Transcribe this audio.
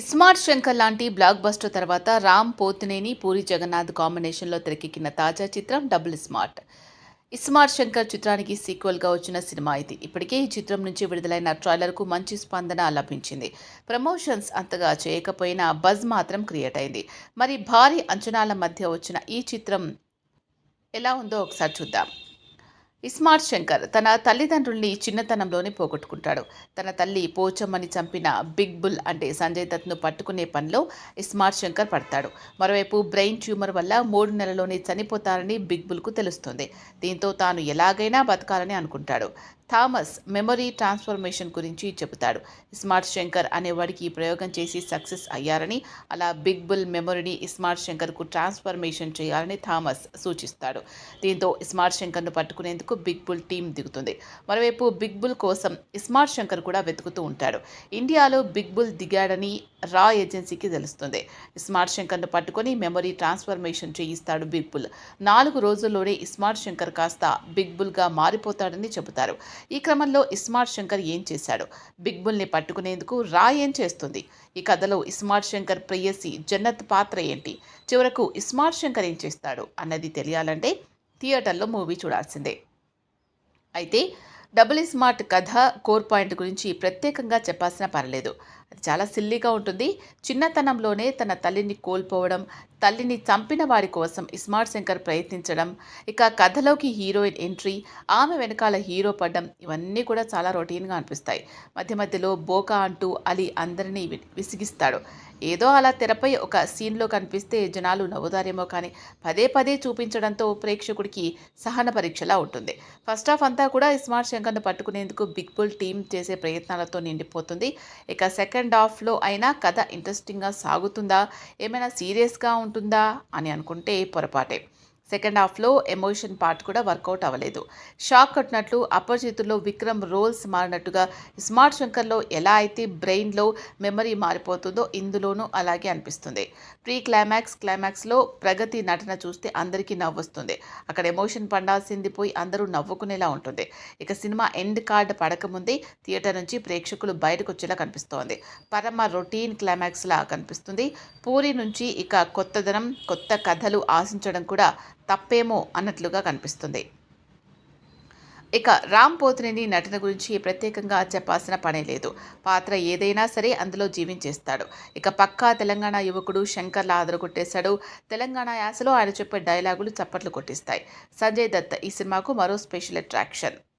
ఇస్మార్ట్ శంకర్ లాంటి block buster తర్వాత రామ్ పోతినేని పూరి జగన్నాథ్ కాంబినేషన్లో తెరకెక్కిన తాజా చిత్రం డబుల్ స్మార్ట్. ఇస్మార్ట్ శంకర్ చిత్రానికి సీక్వెల్గా వచ్చిన సినిమా ఇది. ఇప్పటికే ఈ చిత్రం నుంచి విడుదలైన ట్రైలర్కు మంచి స్పందన లభించింది. ప్రమోషన్స్ అంతగా చేయకపోయినా బజ్ మాత్రం క్రియేట్ అయింది. మరి భారీ అంచనాల మధ్య వచ్చిన ఈ చిత్రం ఎలా ఉందో ఒకసారి చూద్దాం. ఇస్మార్ట్ శంకర్ తన తల్లిదండ్రుల్ని చిన్నతనంలోనే పోగొట్టుకుంటాడు. తన తల్లి పోచమ్మని చంపిన బిగ్ బుల్ అంటే సంజయ్ దత్ను పట్టుకునే పనిలో ఇస్మార్ట్ శంకర్ పడతాడు. మరోవైపు బ్రెయిన్ ట్యూమర్ వల్ల మూడు నెలల్లోనే చనిపోతారని బిగ్ బుల్కు తెలుస్తుంది. దీంతో తాను ఎలాగైనా బతకాలని అనుకుంటాడు. థామస్ మెమరీ ట్రాన్స్ఫర్మేషన్ గురించి చెబుతాడు. స్మార్ట్ శంకర్ అనేవాడికి ఈ ప్రయోగం చేసి సక్సెస్ అయ్యారని అలా బిగ్ బుల్ మెమరీని స్మార్ట్ శంకర్కు ట్రాన్స్ఫర్మేషన్ చేయాలని థామస్ సూచిస్తాడు. దీంతో స్మార్ట్ శంకర్ను పట్టుకునేందుకు బిగ్ బుల్ టీం దిగుతుంది. మరోవైపు బిగ్ బుల్ కోసం స్మార్ట్ శంకర్ కూడా వెతుకుతూ ఉంటాడు. ఇండియాలో బిగ్ బుల్ దిగాడని రా ఏజెన్సీకి తెలుస్తుంది. స్మార్ట్ శంకర్ను పట్టుకొని మెమరీ ట్రాన్స్ఫర్మేషన్ చేయిస్తాడు బిగ్ బుల్. నాలుగు రోజుల్లోనే స్మార్ట్ శంకర్ కాస్త బిగ్ బుల్గా మారిపోతాడని చెబుతారు. ఈ క్రమంలో ఇస్మార్ట్ శంకర్ ఏం చేశాడు? బిగ్ బుల్ని పట్టుకునేందుకు రా ఏం చేస్తుంది? ఈ కథలో ఇస్మార్ట్ శంకర్ ప్రేయసి జన్నత్ పాత్ర ఏంటి? చివరకు ఇస్మార్ట్ శంకర్ ఏం చేస్తాడు అన్నది తెలియాలంటే థియేటర్లో మూవీ చూడాల్సిందే. అయితే డబుల్ స్మార్ట్ కథ కోర్ పాయింట్ గురించి ప్రత్యేకంగా చెప్పాల్సిన పర్లేదు. అది చాలా సిల్లీగా ఉంటుంది. చిన్నతనంలోనే తన తల్లిని కోల్పోవడం తల్లిని చంపిన వారి కోసం ఇస్మార్ట్ శంకర్ ప్రయత్నించడం ఇక కథలోకి హీరోయిన్ ఎంట్రీ ఆమె వెనకాల హీరో పడ్డం ఇవన్నీ కూడా చాలా రొటీన్గా అనిపిస్తాయి. మధ్య మధ్యలో బోకా అంటూ అలీ అందరినీ వి- విసిగిస్తాడు. ఏదో అలా తెరపై ఒక సీన్లో కనిపిస్తే జనాలు నవ్వుతారేమో కానీ పదే పదే చూపించడంతో ప్రేక్షకుడికి సహన పరీక్షలా ఉంటుంది. ఫస్ట్ హాఫ్ అంతా కూడా స్మార్ట్ శంకర్ను పట్టుకునేందుకు బిగ్ బుల్ టీం చేసే ప్రయత్నాలతో నిండిపోతుంది. ఇక సెకండ్ హాఫ్లో అయినా కథ ఇంట్రెస్టింగ్గా సాగుతుందా? ఏమైనా సీరియస్గా ఉంటుందా ఉంటుందా అని అనుకుంటే పొరపాటే. సెకండ్ హాఫ్లో ఎమోషన్ పార్ట్ కూడా వర్కౌట్ అవ్వలేదు. షాక్ కొట్టినట్లు అపరిచితుల్లో విక్రమ్ రోల్స్ మారినట్టుగా స్మార్ట్ శంకర్లో ఎలా అయితే బ్రెయిన్లో మెమరీ మారిపోతుందో ఇందులోనూ అలాగే అనిపిస్తుంది. ప్రీ క్లైమాక్స్ క్లైమాక్స్లో ప్రగతి నటన చూస్తే అందరికీ నవ్వొస్తుంది అక్కడ ఎమోషన్ పండాల్సింది పోయి అందరూ నవ్వుకునేలా ఉంటుంది. ఇక సినిమా ఎండ్ కార్డ్ పడకముందే థియేటర్ నుంచి ప్రేక్షకులు బయటకు వచ్చేలా కనిపిస్తోంది. పరమ రొటీన్ క్లైమాక్స్లా కనిపిస్తుంది. పూరి నుంచి ఇక కొత్తదనం కొత్త కథలు ఆశించడం కూడా తప్పేమో అన్నట్లుగా కనిపిస్తుంది. ఇక రామ్ పోతినేని నటన గురించి ప్రత్యేకంగా చెప్పాల్సిన పనే లేదు. పాత్ర ఏదైనా సరే అందులో జీవించేస్తాడు. ఇక పక్కా తెలంగాణ యువకుడు శంకర్లా ఆదరగొట్టేశాడు తెలంగాణ యాసలో ఆయన చెప్పే డైలాగులు చప్పట్లు కొట్టిస్తాయి. సంజయ్ దత్ ఈ సినిమాకు మరో స్పెషల్ అట్రాక్షన్.